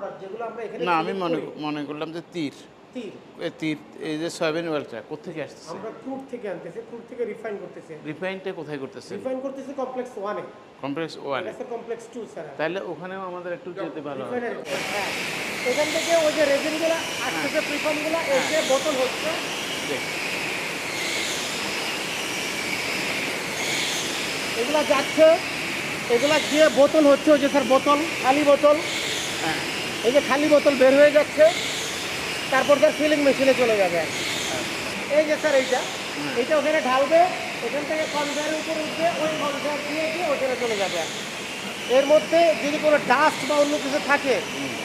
Product যেগুলো আমরা এখানে না আমি মনে মনে করলাম যে তীর। তীর? এই তীর এই যে সয়াবিন কোথেকে আসতেছে? আমরা ক্রুড থেকে আনতেছি ক্রুড থেকে রিফাইন করতেছি। রিফাইনটা কোথায় করতেছে? রিফাইন করতেছি কমপ্লেক্স ওয়ানে কমপ্লেক্স ওয়ান এটা কমপ্লেক্স টু স্যার তাহলে ওখানেও আমাদের একটু যেতে ভালো হ্যাঁ। এখান থেকে ওই যে রেজিনগুলো আসতেছে প্রিফার্মগুলো এসে বোতল হচ্ছে। দেখ। এগুলা যাচ্ছে এগুলা গিয়ে বোতল হচ্ছে ওই যে স্যার বোতল খালি বোতল হ্যাঁ। এই যে খালি বোতল বের হয়ে যাচ্ছে তারপর স্যার ফিলিং মেশিনে চলে যাবে। এই যে স্যার এইটা এইটা ওখানে ঢালবে এখান থেকে কনভেয়ারের উপর উঠবে ওই কনভেয়ার দিয়ে দিয়ে ওখানে চলে যাবে। এর মধ্যে যদি কোনো ডাস্ট বা অন্য কিছু থাকে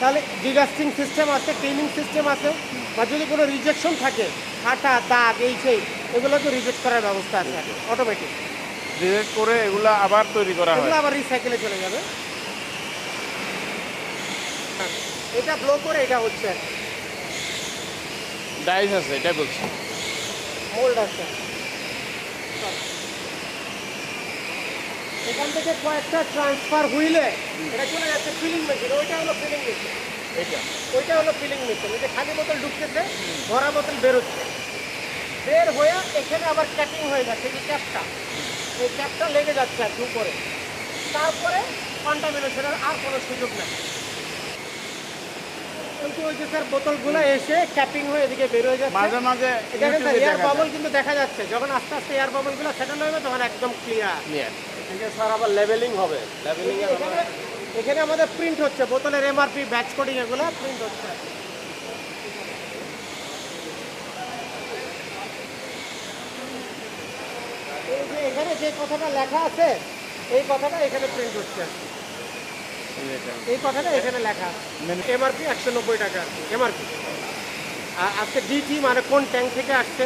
তাহলে ডিগাস্টিং সিস্টেম আছে ক্লিনিং সিস্টেম আছে বা যদি কোনো রিজেকশন থাকে ফাটা দাগ এই সেই এগুলোকে রিজেক্ট করার ব্যবস্থা আছে অটোমেটিক রিজেক্ট করে এগুলো আবার তৈরি করা হয়। এগুলো আবার রিসাইকেলে চলে যাবে। এটা ব্লো করে এটা হচ্ছে। ডাইস আছে এটা বলছি। মোল্ড আছে। এখান থেকে কয়েকটা ট্রান্সফার হুইলে এটা চলে যাচ্ছে ফিলিং মেশিন ওইটা হলো ফিলিং মেশিন এটা ওইটা হলো ফিলিং মেশিন এই যে খালি বোতল ঢুকতেছে ভরা বোতল বেরোচ্ছে বের হয়ে এখানে আবার ক্যাপিং হয়ে যাচ্ছে এই যে ক্যাপটা এই ক্যাপটা লেগে যাচ্ছে আর উপরে। তারপরে কন্টামিনেশনের আর কোনো সুযোগ নেই। যে ওই যে স্যার বোতলগুলো এসে ক্যাপিং হয়ে এদিকে বের হয়ে যাচ্ছে। মাঝে মাঝে দেখেন স্যার এয়ার বাবল কিন্তু দেখা যাচ্ছে। যখন আস্তে আস্তে এয়ার বাবলগুলো সেটেল হবে তখন একদম ক্লিয়ার Clear। থেকে স্যার আবার লেভেলিং হবে। লেভেলিং এখানে আমাদের প্রিন্ট হচ্ছে। বোতলের এমআরপি ব্যাচ কোডিং এগুলো প্রিন্ট হচ্ছে। এখানে যে কথাটা লেখা আছে এই কথাটা এখানে প্রিন্ট হচ্ছে। এই কথাটা এখানে লেখা। এমআরপি একশো নব্বই টাকা। এমআরপি আর আজকে ডিটি মানে কোন ট্যাঙ্ক থেকে আসছে?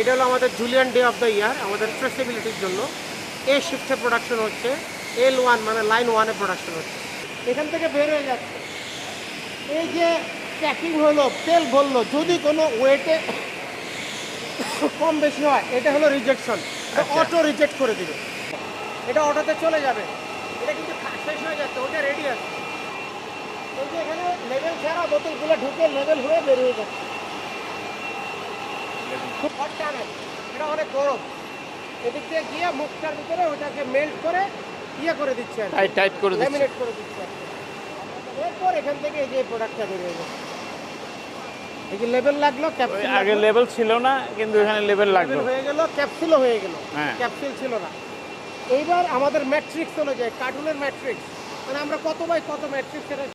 এটা হলো আমাদের Julian day of the year আমাদের ট্রেসেবিলিটির জন্য। এ শিফটে প্রোডাকশন হচ্ছে এল ওয়ান মানে লাইন ওয়ানে প্রোডাকশন হচ্ছে। এখান থেকে বের হয়ে যাচ্ছে। এই যে প্যাকিং হলো তেল বলল যদি কোনো ওয়েটে কম বেশি হয় এটা হলো রিজেকশন। অটো রিজেক্ট করে দিবে। এটা অটোতে চলে যাবে। এটা কিন্তু শেষ হয়ে যাচ্ছে ওটা রেডি আছে। ওই যে এখানে লেভেল ছাড়া বোতলগুলো ঢুকে লেভেল হয়ে বের যাচ্ছে। খুব হট টানেল এটা অনেক গরম। এদিক দিয়ে গিয়ে মুখটার ভিতরে ওটাকে মেল্ট করে ইয়ে করে দিচ্ছে টাইট টাইট করে দিচ্ছে। ল্যামিনেট করে দিচ্ছে এরপর এখান থেকে এই যে প্রোডাক্টটা বেরিয়ে যাবে এই যে লেভেল লাগল ক্যাপসুল আগে লেভেল ছিল না কিন্তু এখানে লেভেল লাগল। হয়ে গেল ক্যাপসুলও হয়ে গেল। হ্যাঁ। ক্যাপসুল ছিল না। এইবার আমাদের ম্যাট্রিক্স চলে যায় কার্টুনের ম্যাট্রিক্স মানে আমরা কত বাই কত ম্যাট্রিক্স